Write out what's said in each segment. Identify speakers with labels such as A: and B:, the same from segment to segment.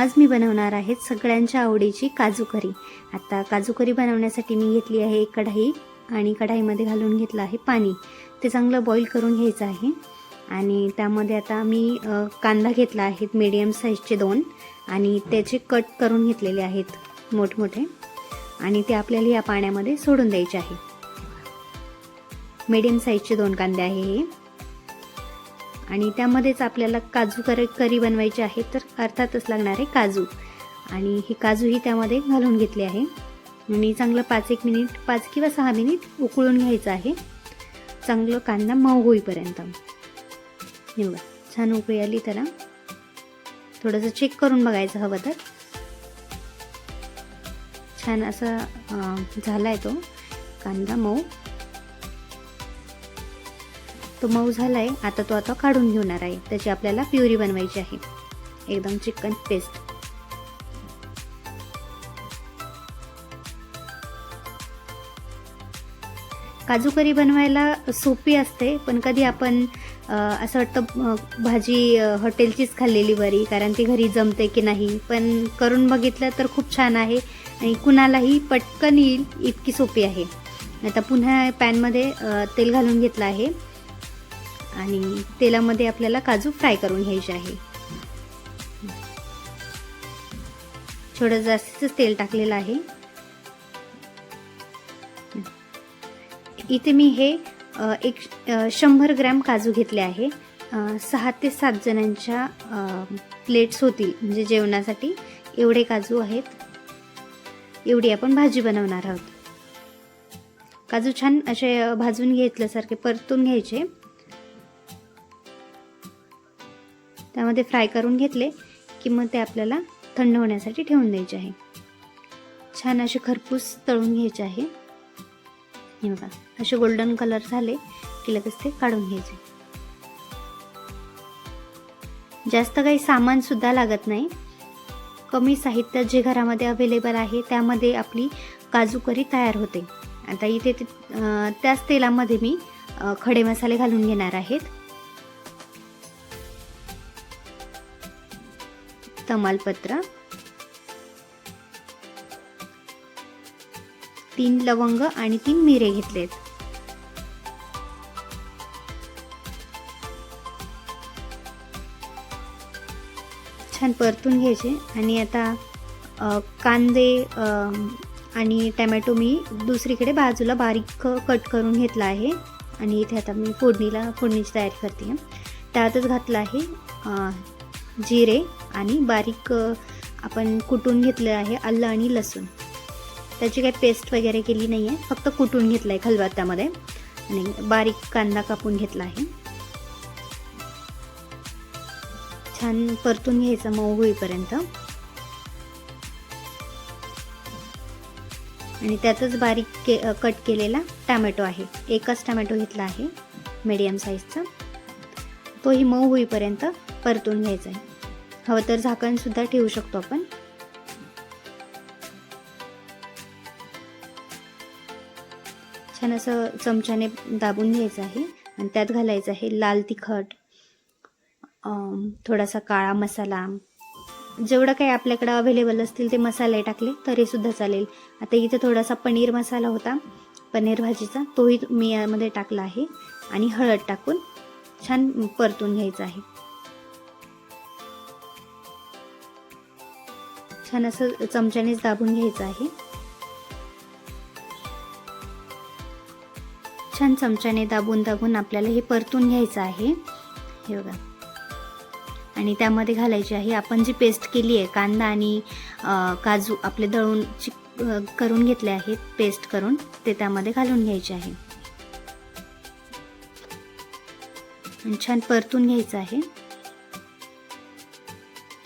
A: आज मी बनवणार आहे सगळ्यांच्या आवडीची काजू करी. आता काजू करी बनवण्यासाठी मी घेतली आहे एक कढाई आणि कढाईमध्ये घालून घेतलं आहे पाणी. ते चांगलं बॉईल करून घ्यायचं आहे. आणि त्यामध्ये आता मी कांदा घेतला आहेत मीडियम साईजचे दोन. आणि त्याचे कट करून घेतलेले आहेत मोठमोठे. आणि ते आपल्याला या पाण्यामध्ये सोडून द्यायचे आहे. मीडियम साईजचे दोन कांदे आहे हे. आणि त्यामध्येच आपल्याला काजू कर करी बनवायची आहे तर अर्थातच लागणार आहे काजू. आणि हे काजूही त्यामध्ये घालून घेतले आहे. आणि चांगलं पाच एक मिनिट पाच किंवा सहा मिनिट उकळून घ्यायचं आहे. चांगलं कांदा मऊ होईपर्यंत. निवडा छान उकळी आली त्याला. थोडंसं चेक करून बघायचं हवं तर. छान असा झाला आहे तो कांदा मऊ. तो मऊ झाला आहे आता तो आता काढून घेणार आहे. त्याची आपल्याला प्युरी बनवायची आहे. एकदम चिकन पेस्ट. काजू करी बनवायला सोपी असते पण कधी आपण असं वाटतं भाजी हॉटेलचीच खाल्लेली बरी कारण ती घरी जमते की नाही. पण करून बघितलं तर खूप छान आहे आणि कुणालाही पटकन येईल इतकी सोपी आहे. आता पुन्हा पॅनमध्ये तेल घालून घेतलं आहे. आणि तेलामध्ये आपल्याला काजू फ्राय करून घ्यायचे आहे. थोडं जास्तीच तेल टाकलेलं आहे. इथे मी हे एक शंभर ग्रॅम काजू घेतले आहे. सहा ते सात जणांच्या प्लेट्स होतील म्हणजे जेवणासाठी एवढे काजू आहेत. एवढी आपण भाजी बनवणार आहोत. काजू छान असे भाजून घेतल्यासारखे परतून घ्यायचे. त्यामध्ये फ्राय करून घेतले की मग ते आपल्याला थंड होण्यासाठी ठेवून द्यायचे आहे. छान असे खरपूस तळून घ्यायचे आहे. हे बघा असे गोल्डन कलर झाले की लगेच ते काढून घ्यायचे. जास्त काही सामान सुद्धा लागत नाही. कमी साहित्य जे घरामध्ये अवेलेबल आहे त्यामध्ये आपली काजू करी तयार होते. आता इथे ते त्याच तेलामध्ये मी खडे मसाले घालून घेणार आहेत. तमालपत्र तीन लवंग आणि तीन मिरे घेतलेत. छान परतून घ्यायचे. आणि आता कांदे आणि टमॅटो मी दुसरीकडे बाजूला बारीक कट करून घेतला आहे. आणि इथे आता मी फोडणीला फोडणीची तयारी करते. त्यातच घातलं आहे जिरे आणि बारीक आपण कुटून घेतलं आहे आलं आणि लसूण. त्याची काही पेस्ट वगैरे केली नाही आहे फक्त कुटून घेतलं आहे खलबत्त्यामध्ये. आणि बारीक कांदा कापून घेतला आहे. छान परतून घ्यायचं मऊ होईपर्यंत. आणि त्यातच बारीक के कट केलेला टॅमॅटो आहे. एकच टॅमॅटो घेतला आहे मीडियम साईजचा तोही मऊ होईपर्यंत परतून घ्यायचा आहे. हवं तर झाकणसुद्धा ठेवू शकतो आपण. छान असं चमच्याने दाबून घ्यायचं आहे आणि त्यात घालायचं आहे लाल तिखट थोडासा काळा मसाला. जेवढं काही आपल्याकडं अवेलेबल असतील ते मसाले टाकले तरीसुद्धा चालेल. आता इथे थोडासा पनीर मसाला होता पनीर भाजीचा तोही मी यामध्ये टाकला आहे आणि हळद टाकून छान परतून घ्यायचं आहे. छान असं चमच्यानेच दाबून घ्यायचं आहे. छान चमच्याने दाबून दाबून आपल्याला हे परतून घ्यायचं आहे. हे बघा. आणि त्यामध्ये घालायची आहे आपण जी पेस्ट केली आहे कांदा आणि काजू आपले दळून चिक करून घेतले आहेत पेस्ट करून ते त्यामध्ये घालून घ्यायचे आहे. आणि छान परतून घ्यायचं आहे.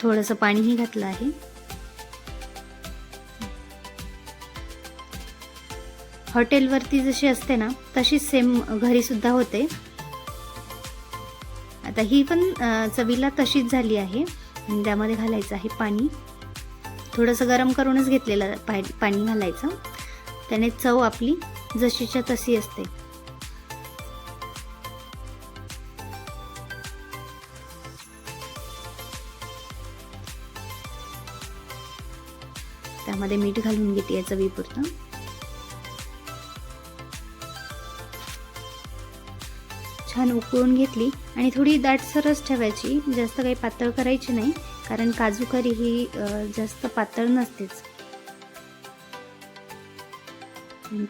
A: थोडंसं पाणीही घातलं आहे. हॉटेलवरती जशी असते ना तशीच सेम घरी सुद्धा होते. आता ही पण चवीला तशीच झाली आहे. त्यामध्ये घालायचं आहे पाणी. थोडंसं गरम करूनच घेतलेलं पा पाणी घालायचं. त्याने चव आपली जशीच्या तशी असते. त्यामध्ये मीठ घालून घेते या चवीपुरतं. छान उकळून घेतली आणि थोडी दाटसरच ठेवायची. जास्त काही पातळ करायची नाही कारण काजू करी ही जास्त पातळ नसतेच.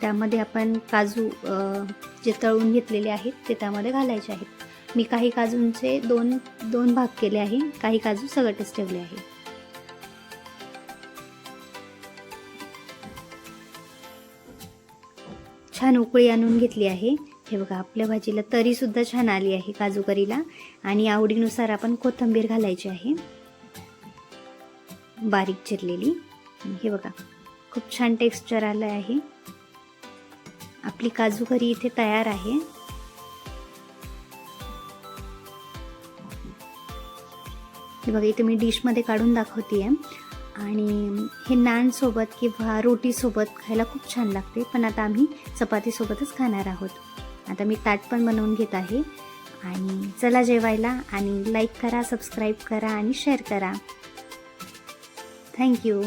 A: त्यामध्ये आपण काजू जे तळून घेतलेले आहेत ते त्यामध्ये घालायचे आहेत. मी काही काजूंचे दोन दोन भाग केले आहे. काही काजू सगटच ठेवले आहे. छान उकळी आणून घेतली आहे. हे बघा आपल्या भाजीला तरीसुद्धा छान आली आहे काजू करीला. आणि आवडीनुसार आपण कोथिंबीर घालायची आहे. बारीक चिरलेली. हे बघा खूप छान टेक्स्चर आलं आहे. आपली काजू करी इथे तयार आहे. हे बघा इथे मी डिशमध्ये काढून दाखवते आहे आणि हे नानसोबत किंवा रोटीसोबत खायला खूप छान लागते. पण आता आम्ही चपातीसोबतच खाणार आहोत. आता मी ताट पण बनवून घेत आहे. आणि चला जेवायला आणि लाईक करा सबस्क्राईब करा आणि शेअर करा. थँक्यू